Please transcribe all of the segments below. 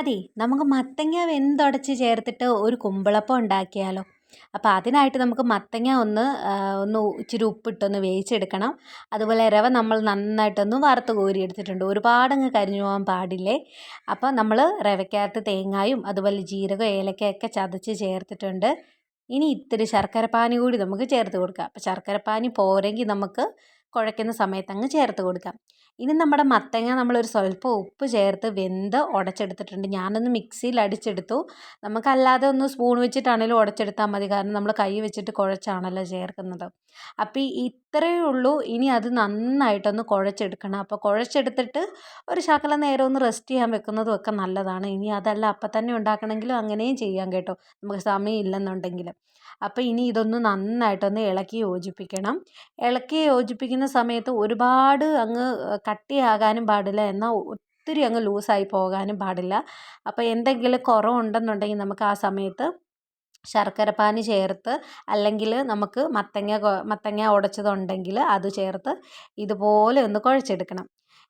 അതെ നമുക്ക് മത്തങ്ങ വെന്തുടച്ച് ചേർത്തിട്ട് ഒരു കുമ്പിളപ്പം ഉണ്ടാക്കിയാലോ. അപ്പോൾ അതിനായിട്ട് നമുക്ക് മത്തങ്ങ ഒന്ന് ഒന്ന് ഇച്ചിരി ഉപ്പിട്ടൊന്ന് വേവിച്ചെടുക്കണം. അതുപോലെ രവ നമ്മൾ നന്നായിട്ടൊന്ന് വറുത്ത് കോരി എടുത്തിട്ടുണ്ട് ഒരുപാടങ്ങ് കരിഞ്ഞു പോകാൻ പാടില്ലേ? അപ്പോൾ നമ്മൾ രവയ്ക്കകത്ത് തേങ്ങായും അതുപോലെ ജീരകം ഏലക്കയൊക്കെ ചതച്ച് ചേർത്തിട്ടുണ്ട്. ഇനി ഇത്തിരി ശർക്കരപ്പാനി കൂടി നമുക്ക് ചേർത്ത് കൊടുക്കാം. അപ്പോൾ ശർക്കരപ്പാനി പോരെങ്കിൽ നമുക്ക് കുഴയ്ക്കുന്ന സമയത്ത് അങ്ങ് ചേർത്ത് കൊടുക്കാം. ഇനി നമ്മുടെ മത്തങ്ങ നമ്മളൊരു സ്വല്പം ഉപ്പ് ചേർത്ത് വെന്ത് ഉടച്ചെടുത്തിട്ടുണ്ട്. ഞാനൊന്ന് മിക്സിയിൽ അടിച്ചെടുത്തു. നമുക്കല്ലാതെ ഒന്ന് സ്പൂൺ വെച്ചിട്ടാണെങ്കിലും ഉടച്ചെടുത്താൽ മതി. കാരണം നമ്മൾ കൈ വെച്ചിട്ട് കുഴച്ചാണല്ലോ ചേർക്കുന്നത്. അപ്പോൾ ഇത്രയേ ഉള്ളൂ. ഇനി അത് നന്നായിട്ടൊന്ന് കുഴച്ചെടുക്കണം. അപ്പോൾ കുഴച്ചെടുത്തിട്ട് ഒരു ശകലം നേരം ഒന്ന് റെസ്റ്റ് ചെയ്യാൻ വെക്കുന്നതും ഒക്കെ നല്ലതാണ്. ഇനി അതല്ല അപ്പം തന്നെ ഉണ്ടാക്കണമെങ്കിലും അങ്ങനെയും ചെയ്യാം കേട്ടോ. നമുക്ക് സമയം ഇല്ലെന്നുണ്ടെങ്കിൽ അപ്പോൾ ഇനി ഇതൊന്ന് നന്നായിട്ടൊന്ന് ഇളക്കി യോജിപ്പിക്കണം. ഇളക്കി യോജിപ്പിക്കുന്ന സമയത്ത് ഒരുപാട് അങ്ങ് കട്ടിയാകാനും പാടില്ല. എന്നാൽ ഒത്തിരി അങ്ങ് ലൂസായി പോകാനും പാടില്ല. അപ്പോൾ എന്തെങ്കിലും കുറവുണ്ടെന്നുണ്ടെങ്കിൽ നമുക്ക് ആ സമയത്ത് ശർക്കരപ്പാനി ചേർത്ത് അല്ലെങ്കിൽ നമുക്ക് മത്തങ്ങ മത്തങ്ങ ഉടച്ചതുണ്ടെങ്കിൽ അത് ചേർത്ത് ഇതുപോലെ ഒന്ന് കുഴച്ചെടുക്കണം.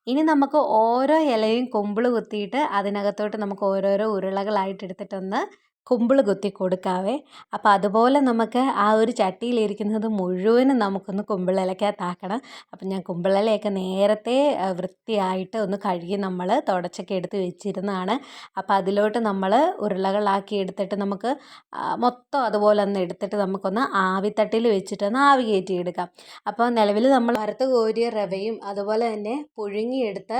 ഇനി നമുക്ക് ഓരോ ഇലയും കുമ്പിൾ കുത്തിയിട്ട് അതിനകത്തോട്ട് നമുക്ക് ഓരോരോ ഉരുളകളായിട്ട് എടുത്തിട്ടൊന്ന് കുമ്പിൾ കുത്തി കൊടുക്കാവേ. അപ്പോൾ അതുപോലെ നമുക്ക് ആ ഒരു ചട്ടിയിലിരിക്കുന്നത് മുഴുവനും നമുക്കൊന്ന് കുമ്പിളിലക്കകത്താക്കണം. അപ്പം ഞാൻ കുമ്പിളിലയൊക്കെ നേരത്തെ വൃത്തിയായിട്ട് ഒന്ന് കഴുകി നമ്മൾ തുടച്ചൊക്കെ എടുത്ത് വെച്ചിരുന്നതാണ്. അപ്പോൾ അതിലോട്ട് നമ്മൾ ഉരുളകളാക്കി എടുത്തിട്ട് നമുക്ക് മൊത്തം അതുപോലെ ഒന്ന് എടുത്തിട്ട് നമുക്കൊന്ന് ആവിത്തട്ടിൽ വെച്ചിട്ടൊന്ന് ആവി കയറ്റി എടുക്കാം അപ്പോൾ നിലവിൽ നമ്മൾ വറുത്ത് കോരിയ റവയും അതുപോലെ തന്നെ പുഴുങ്ങിയെടുത്ത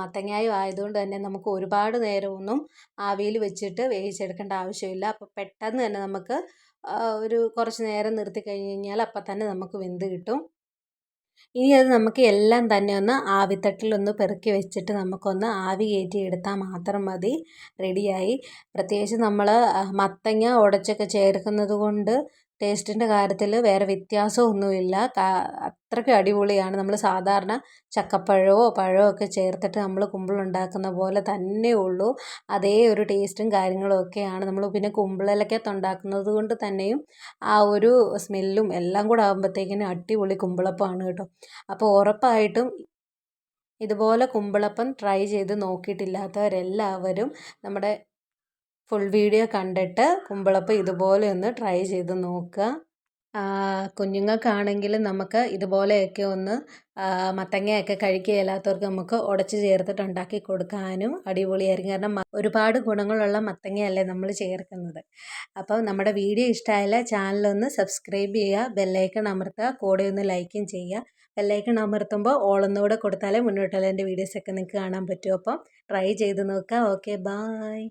മത്തങ്ങായും ആയതുകൊണ്ട് തന്നെ നമുക്ക് ഒരുപാട് നേരമൊന്നും ആവിയിൽ വെച്ചിട്ട് വേവിച്ചെടുക്കേണ്ട ആവശ്യമില്ല. അപ്പോൾ പെട്ടെന്ന് തന്നെ നമുക്ക് ഒരു കുറച്ച് നേരം നിർത്തി കഴിഞ്ഞ് കഴിഞ്ഞാൽ അപ്പം തന്നെ നമുക്ക് വെന്ത് കിട്ടും. ഇനി അത് നമുക്ക് എല്ലാം തന്നെ ഒന്ന് ആവിത്തട്ടിലൊന്ന് പെറുക്കി വെച്ചിട്ട് നമുക്കൊന്ന് ആവി കയറ്റി എടുത്താൽ മാത്രം മതി. റെഡിയായി. പ്രത്യേകിച്ച് നമ്മൾ മത്തങ്ങ ഉടച്ചൊക്കെ ചേർക്കുന്നത് കൊണ്ട് ടേസ്റ്റിന്റെ കാര്യത്തിൽ വേറെ വ്യത്യാസമൊന്നുമില്ല. അത്രയ്ക്ക് അടിപൊളിയാണ്. നമ്മൾ സാധാരണ ചക്കപ്പഴമോ പഴമോ ഒക്കെ ചേർത്തിട്ട് നമ്മൾ കുമ്പിളുണ്ടാക്കുന്ന പോലെ തന്നെ ഉള്ളൂ. അതേ ഒരു ടേസ്റ്റും കാര്യങ്ങളും ഒക്കെയാണ്. നമ്മൾ പിന്നെ കുമ്പിളിലക്കകത്ത് ഉണ്ടാക്കുന്നത് കൊണ്ട് തന്നെയും ആ ഒരു സ്മെല്ലും എല്ലാം കൂടെ ആകുമ്പോഴത്തേക്കിനും അടിപൊളി കുമ്പിളപ്പമാണ് കേട്ടോ. അപ്പോൾ ഉറപ്പായിട്ടും ഇതുപോലെ കുമ്പിളപ്പം ട്രൈ ചെയ്ത് നോക്കിയിട്ടില്ലാത്തവരെല്ലാവരും നമ്മുടെ ഫുൾ വീഡിയോ കണ്ടിട്ട് കുമ്പിളപ്പം ഇതുപോലെ ഒന്ന് ട്രൈ ചെയ്ത് നോക്കുക. കുഞ്ഞുങ്ങൾക്കാണെങ്കിൽ നമുക്ക് ഇതുപോലെയൊക്കെ ഒന്ന് മത്തങ്ങയൊക്കെ കഴിക്കുകയില്ലാത്തവർക്ക് നമുക്ക് ഉടച്ച് ചേർത്തിട്ട് ഉണ്ടാക്കി കൊടുക്കാനും അടിപൊളിയായിരിക്കും കാരണം ഒരുപാട് ഗുണങ്ങളുള്ള മത്തങ്ങയല്ലേ നമ്മൾ ചേർക്കുന്നത്. അപ്പോൾ നമ്മുടെ വീഡിയോ ഇഷ്ടമായാൽ ചാനലൊന്ന് സബ്സ്ക്രൈബ് ചെയ്യുക. ബെല്ലൈക്കൺ അമർത്തുക. കൂടെ ഒന്ന് ലൈക്കും ചെയ്യുക. ബെല്ലൈക്കൺ അമർത്തുമ്പോൾ ഓളൊന്നുകൂടെ കൊടുത്താലേ മുന്നോട്ടുള്ള എന്റെ വീഡിയോസൊക്കെ നിങ്ങൾക്ക് കാണാൻ പറ്റും. അപ്പം ട്രൈ ചെയ്ത് നോക്കുക. Okay bye